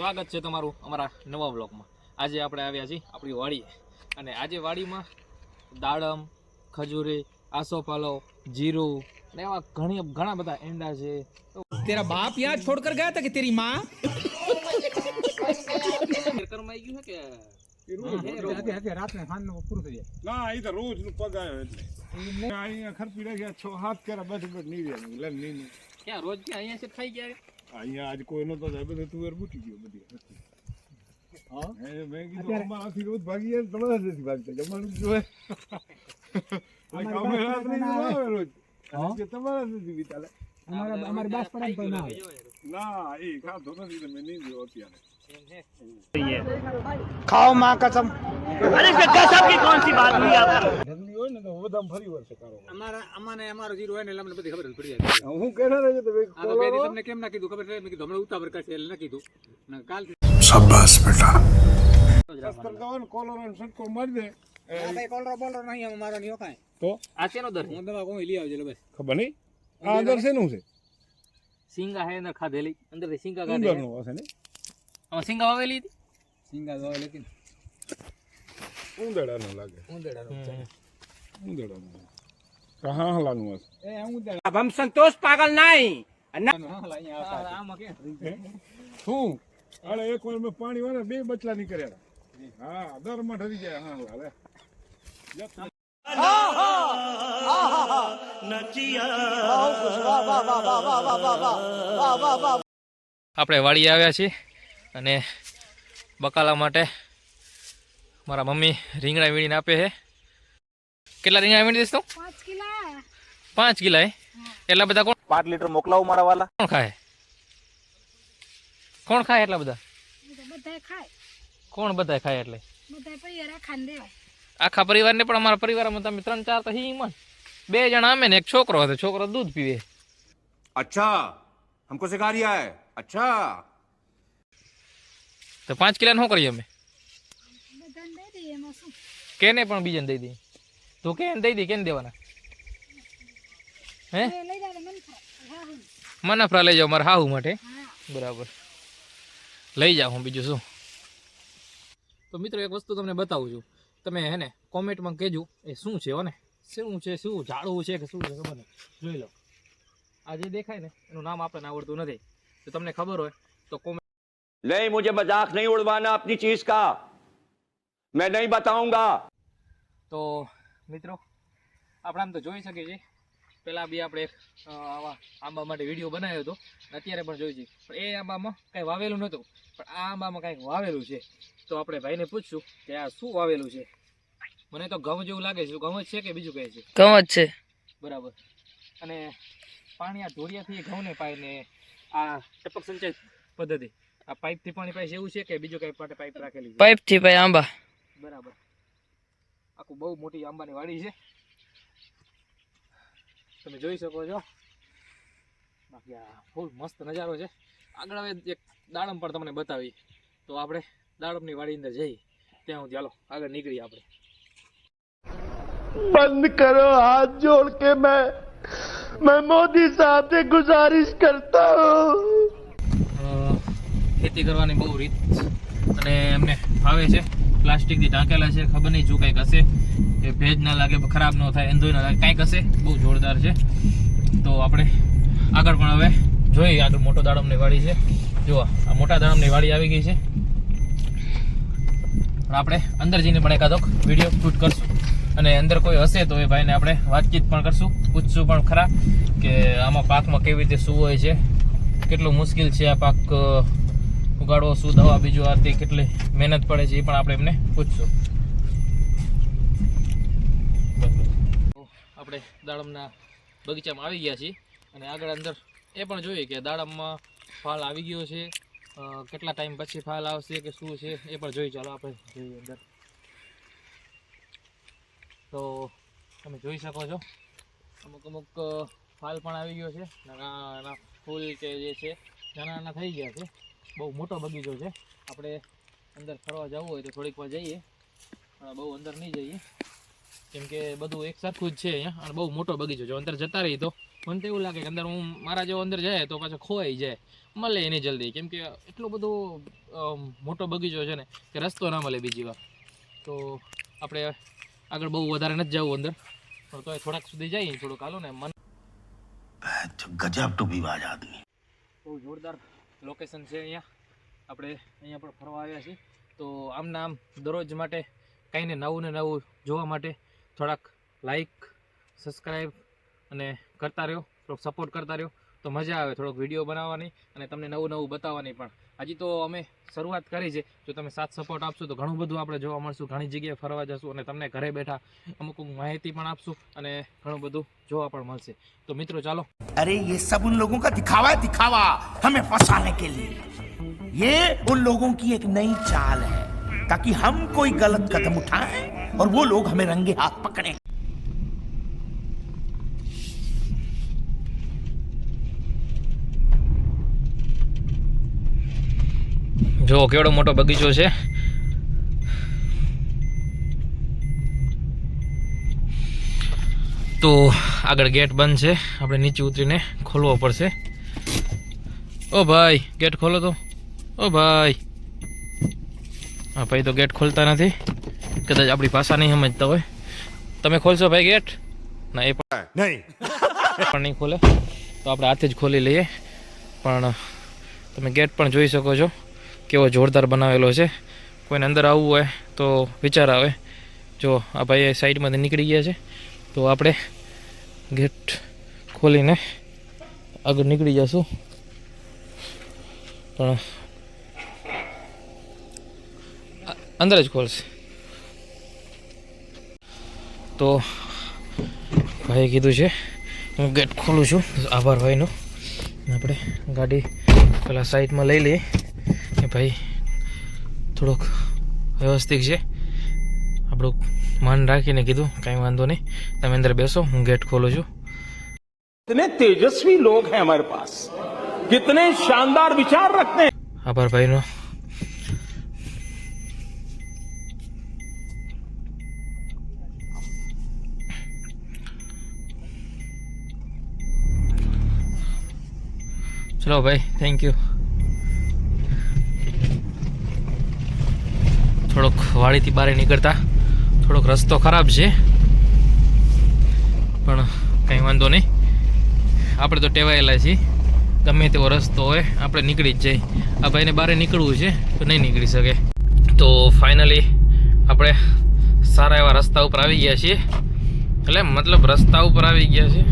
સ્વાગત છે તમારું અમારા નવા બ્લોકમાં આજે આપણે આવ્યા છીએ આપણી વાડીએ. અને આજે વાડીમાં દાડમ ખજૂરી આસોપાલો જીરું અને એવા ઘણી ઘણા બધા એંડા છે. તેરા બાપ યાદ છોડ કર ગયા હતા કે તેરી માં? કરમાઈ ગયું છે પૂરું થઈ જાય. ના એ રોજ પગ આવ્યો એટલે. અહીંયા ખરપી ગયા છો હાથ કર્યા બસ બસ નહીં ક્યાં રોજ ક્યાં? અહીંયા છે ખાઈ ગયા? અહીંયા આજ કોઈ નતો જાય બધું તુવેર બૂટી ગયો બધી. હા? મેં કીધું અમારાથી રોજ ભાગી જાય ને તમારા નથી ભાગતા જમવાનું જ જોઈએ અમે રાત નહીં આવે. રોજ કે તમારા નથી બીતાલે हमारे बास पड़ा तो ना ના એ ખાધો નથી તમે નહીં દો અત્યારે खाओ माँ कसम ઠંડી હોય ને તો બધામાં ફરી વળશે કારો અમારા અમાને અમારો જીરો હોય ને એટલે અમને બધી ખબર જ પડી જાય હું કહેતા રહેજો તો ભાઈ આ તો બે દી કોલો તમને કેમ ના કીધું ખબર છે મેં કીધું હમણાં ઉતાવળ કરશે એટલે ના કીધું ના કાલ અસ્તર ગાવાનો કોલો નો સટકો મારી દે એ કઈ કોલરો બોલરો નહીં અમારો નહીં કાંઈ તો આ શેનો દર છે હું દવા કોઈ લઈ આવજો બસ ખબર નહીં આ અંદર શેનું છે સિંગા હે અંદર ખાધેલી. અંદર સિંગા કાઢી નો હશે ને? આમાં સિંગા વાવેલી હતી? સિંગા વાવેલી હતી ઉંદડા નો લાગે. ઉંદડા નો ઉંદડા નો કહા હલાનું હશે. એ ઉંદડા અબ સંતોષ પાગલ નહીં શું? અરે એક વાર મેં પાણી વાળા બે બચલા નીકળ્યા હા દરમાં ઠરી જાય હા લાલે આપણે વાડી આવ્યા છીએ અને બકાલા માટે મારા મમ્મી રીંગણા વીણીને આપે છે. કેટલા રીંગણા વીણી દઈશ તું? પાંચ કિલા. એટલા બધા કોણ? પાંચ લીટર મોકલાવું મારા વાલા. કોણ ખાય? કોણ ખાય એટલા બધા? કોણ બધા ખાય એટલે? આખા પરિવારને પણ અમારા પરિવારમાં તમે ત્રણ ચાર તો હિંગમાં બે જણા અમે ને એક છોકરો હતો છોકરો દૂધ પીવે. અચ્છા હમકો સિખા રહ્યા હે અચ્છા. તો પાંચ કિલો શું કરીએ અમે? કેને પણ બીજાને દઈ દઈ તું કેને દઈ દઈ કેને દેવાના? હે? મનફરા લઈ જાઓ મારા હાહુ માટે. બરાબર. લઈ જાઓ હું બીજું શું? તો મિત્રો એક વસ્તુ તમને બતાવું છું. તમે હે ને કોમેન્ટમાં કહેજો એ શું છે હો ને? શું છે શું ઝાડવું છે કે શું છે ખબર જોઈ લો. આ જે દેખાય ને એનું નામ આપણને આવડતું નથી. તો તમને ખબર હોય તો કોમેન્ટ નહીં મુજે મજાક નહીં ઉડવાના આપની ચીજ કા. મેં નહીં બતાઉંગા. તો મિત્રો આપણે આમ તો જોઈ શકીએ છીએ. પહેલાં બી આપણે એક આવા આંબા માટે વીડિયો બનાવ્યો હતો. અત્યારે પણ જોઈ છીએ પણ એ આંબામાં કાંઈ વાવેલું નહોતું. પણ આ આંબામાં કાંઈક વાવેલું છે. તો આપણે ભાઈને પૂછશું કે આ શું વાવેલું છે? મને તો ઘઉં જેવું લાગે છે. ઘઉં જ છે કે બીજું કહે છે? ઘઉં જ છે. બરાબર. અને પાણી આ ધોરિયાથી ઘઉંને પાય ને આ ટપક સિંચાઈ પદ્ધતિ. આ પાઇપથી પાણી પાય એવું છે કે બીજું કાંઈ માટે પાઇપ રાખેલી છે? પાઇપથી ભાઈ આંબા. બરાબર. આખું બહુ મોટી આંબાની વાડી છે. તમે જોઈ શકો છો. બાકી આ ફૂલ મસ્ત નજારો છે. આગળ હવે એક દાડમ પણ તમને બતાવી તો આપણે દાડમની વાડી અંદર જઈએ. ત્યાં સુધી ચાલો આગળ નીકળીએ આપણે. बंद करो हाथ जोड़ के मैं मैं मोदी साहब से गुजारिश करता हूँ અ, ખેતી કરવાની બહુ રીત અને એમને ફાવે છે પ્લાસ્ટિકથી ઢાંકેલા છે ખબર નહીં શું કંઈક હશે એ ભેજ ના લાગે ખરાબ ન થાય એંધોઈ ના લાગે કંઈક હશે બહુ જોરદાર છે તો આપણે આગળ પણ હવે જોઈએ આગળ મોટો દાડમની વાડી છે જુઓ આ મોટા દાડમની વાડી આવી ગઈ છે પણ આપણે અંદર જઈને પણ એકાદો વિડીયો શૂટ કરશું અને અંદર કોઈ હશે તો એ ભાઈને આપણે વાતચીત પણ કરશું. પૂછશું પણ ખરા કે આમાં પાકમાં કેવી રીતે શું હોય છે, કેટલું મુશ્કેલ છે આ પાક ઉગાડવો, શું દવા બીજું આ તે કેટલી મહેનત પડે છે એ પણ આપણે એમને પૂછશું. આપણે દાડમના બગીચામાં આવી ગયા છીએ અને આગળ અંદર એ પણ જોઈએ કે દાડમમાં ફાલ આવી ગયો છે. કેટલા ટાઈમ પછી ફાલ આવશે કે શું છે એ પણ જોઈ ચાલો આપણે જોઈએ અંદર. તો તમે જોઈ શકો છો. અમુક અમુક ફાલ પણ આવી ગયો છે. નાના નાના ફૂલ કે જે છે નાના નાના થઈ ગયા છે. બહુ મોટો બગીચો છે. આપણે અંદર ફરવા જવું હોય તો થોડીક વાર જઈએ. પણ બહુ અંદર નહીં જઈએ. કેમ કે બધું એક સરખું જ છે અહીંયા. અને બહુ મોટો બગીચો છે. અંદર જતા રહીએ તો મને તો એવું લાગે કે અંદર હું, મારા જેવો અંદર જાય તો પાછો ખોવાઈ જાય. મળે એની જલ્દી. કેમ કે એટલો બધો મોટો બગીચો છે ને કે રસ્તો ના મળે બીજી વાર. તો આપણે આગળ બહુ વધારે નથી જવું અંદર. પણ તો થોડાક સુધી જઈએ થોડુંક હાલો ને મન ગજબ વાજ આદમી. બહુ જોરદાર લોકેશન છે અહીંયા. આપણે અહીંયા પણ ફરવા આવ્યા છીએ. તો આમના આમ દરરોજ માટે કંઈને નવું ને નવું જોવા માટે થોડાક લાઈક સબસ્ક્રાઈબ અને કરતા રહ્યો. થોડોક સપોર્ટ કરતા રહ્યો. તો મજા આવે થોડોક વિડીયો બનાવવાની અને તમને નવું નવું બતાવવાની પણ હજી તો અમે શરૂઆત કરી છે જો તમે સાથ સપોર્ટ આપશો તો ઘણું બધું આપણે જોવા મળશું ઘણી જગ્યાએ ફરવા જશું અને તમને ઘરે બેઠા અમુક અમુક માહિતી પણ આપશું અને ઘણું બધું જોવા પણ મળશે તો મિત્રો ચાલો अरे ये सब उन लोगों का दिखावा है दिखावा हमें फंसाने के लिए ये उन लोगों की एक नई चाल है ताकि हम कोई गलत कदम उठाएं और वो लोग हमें रंगे हाथ पकड़े જો કેવડો મોટો બગીચો છે. તો આગળ ગેટ બંધ છે. આપણે નીચે ઉતરીને ખોલવો પડશે. ઓ ભાઈ ગેટ ખોલો તો. ઓ ભાઈ. હા ભાઈ તો ગેટ ખોલતા નથી. કદાચ આપણી ભાષા નહીં સમજતા હોય. તમે ખોલશો ભાઈ ગેટ? ના એ પણ नहीं પણ નહીં ખોલે. તો આપણે હાથે જ ખોલી લઈએ. પણ તમે ગેટ પણ જોઈ શકો છો. કેવો જોરદાર બનાવેલો છે. કોઈને અંદર આવવું હોય તો વિચાર આવે. જો આ ભાઈ સાઈડમાંથી નીકળી ગયા છે, તો આપણે ગેટ ખોલીને આગળ નીકળી જશું. પણ અંદર જ ખોલશે. તો ભાઈએ કીધું છે, હું ગેટ ખોલું છું. આભાર ભાઈનો. આપણે ગાડી પેલા સાઈડમાં લઈ લઈએ. ભાઈ થોડોક વ્યવસ્થિત છે આપણું માન રાખીને કીધું કાંઈ વાંધો નહીં તમે અંદર બેસો હું ગેટ ખોલું છું कितने तेजस्वी लोग हैं हमारे पास कितने शानदार विचार रखते हैं આભાર ભાઈનો ચલો ભાઈ થેન્ક યુ થોડોક વાડીથી બહાર નીકળતા. થોડોક રસ્તો ખરાબ છે. પણ કંઈ વાંધો નહીં. આપણે તો ટેવાયેલા છીએ. ગમે તેવો રસ્તો હોય, આપણે નીકળી જ જઈએ. આ ભાઈને બહાર નીકળવું છે, તો નહીં નીકળી શકે. તો ફાઇનલી આપણે સારા એવા રસ્તા ઉપર આવી ગયા છીએ. એટલે મતલબ રસ્તા ઉપર આવી ગયા છે